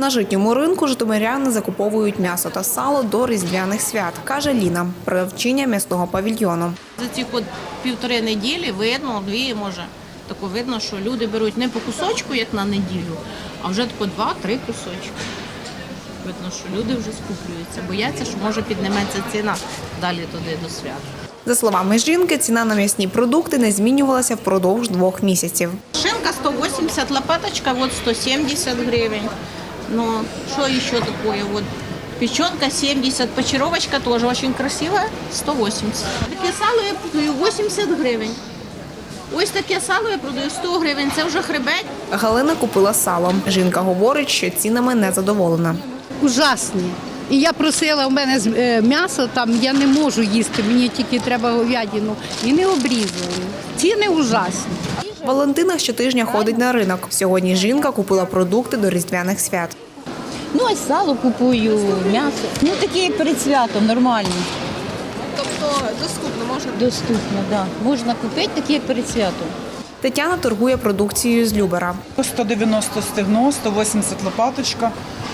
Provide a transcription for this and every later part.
На житньому ринку житомиряни закуповують м'ясо та сало до різдвяних свят, каже Ліна, продавчиня м'ясного павільйону. За ці півтори неділі видно, дві може. Тако видно, що люди беруть не по кусочку, як на неділю, а вже тако два-три кусочки. Видно, що люди вже скуплюються, бояться, що може підніметься ціна далі туди до свят. За словами жінки, ціна на м'ясні продукти не змінювалася впродовж двох місяців. Шинка 180, лопаточка вот 170 гривен. Но что еще такое? Вот печенка 70, почаровочка тоже очень красивая, 180. Таке сало я продаю 80 гривень. Ось таке сало я продаю 100 гривень, це вже хребет. Галина купила сало. Жінка говорить, що цінами не задоволена. ужасні. І я просила, у мене з- е, м'ясо там я не можу їсти, мені тільки треба говядину. І не обрізали. Ціни ужасні. Валентина щотижня ходить на ринок. Сьогодні жінка купила продукти до різдвяних свят. Ну, ось сало купую, м'ясо. Ну, такі перед святом нормальні. Тобто доступно можна. Доступно, так. Да. Можна купити такі перед святом. Тетяна торгує продукцією з Любера. 190 стегно, 180 лопаточка,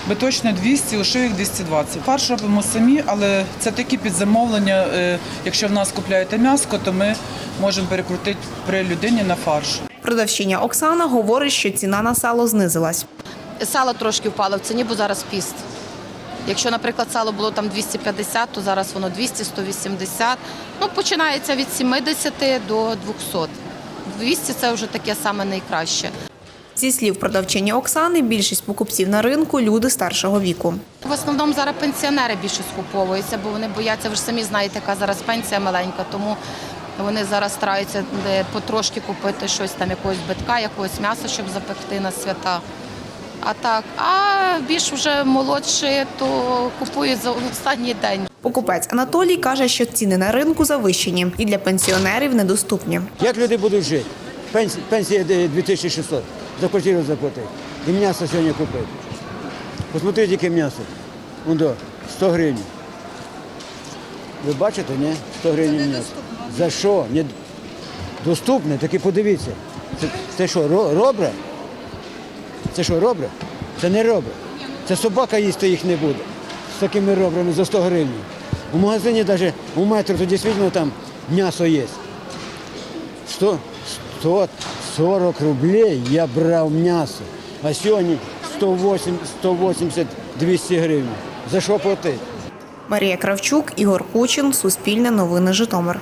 биточне 200, ушивік 220. Фарш робимо самі, але це такі підзамовлення. Е, Якщо в нас купляєте м'яско, то ми можемо перекрутити при людині на фарш. Продавщиня Оксана говорить, що ціна на сало знизилась. Сало трошки впало в ціні, бо зараз піст. Якщо, наприклад, сало було там 250, то зараз воно 200, 180. Ну, починається від 70 до 200. 200 – це вже таке саме найкраще. Зі слів продавчині Оксани, більшість покупців на ринку люди старшого віку. В основному зараз пенсіонери більше скуповуються, бо вони бояться, ви ж самі знаєте, яка зараз пенсія маленька, тому вони зараз стараються е, потрошки купити щось там, якогось битка, якогось м'яса, щоб запекти на свята. А так, а більш вже молодші, то купують за останній день. Покупець Анатолій каже, що ціни на ринку завищені і для пенсіонерів недоступні. Як люди будуть жити? Пенсія, пенсія 2600 за квартиру заплатити. І м'ясо сьогодні купити. Посмотрите, яке м'ясо. Вон до 100 гривень. Ви бачите, ні? 100 гривень м'ясо. За що? Не... Доступне, так і подивіться. Це, це що, ро- робре? Це що, робре? Це не робре. Це собака їсти їх не буде. З такими ребрами за 100 гривень. У магазині навіть у метро то дійсно там м'ясо є. 100, 140 рублей я брав м'ясо, а сьогодні 180, 200 гривень. За що платити? Марія Кравчук, Ігор Кучин, Суспільне новини Житомир.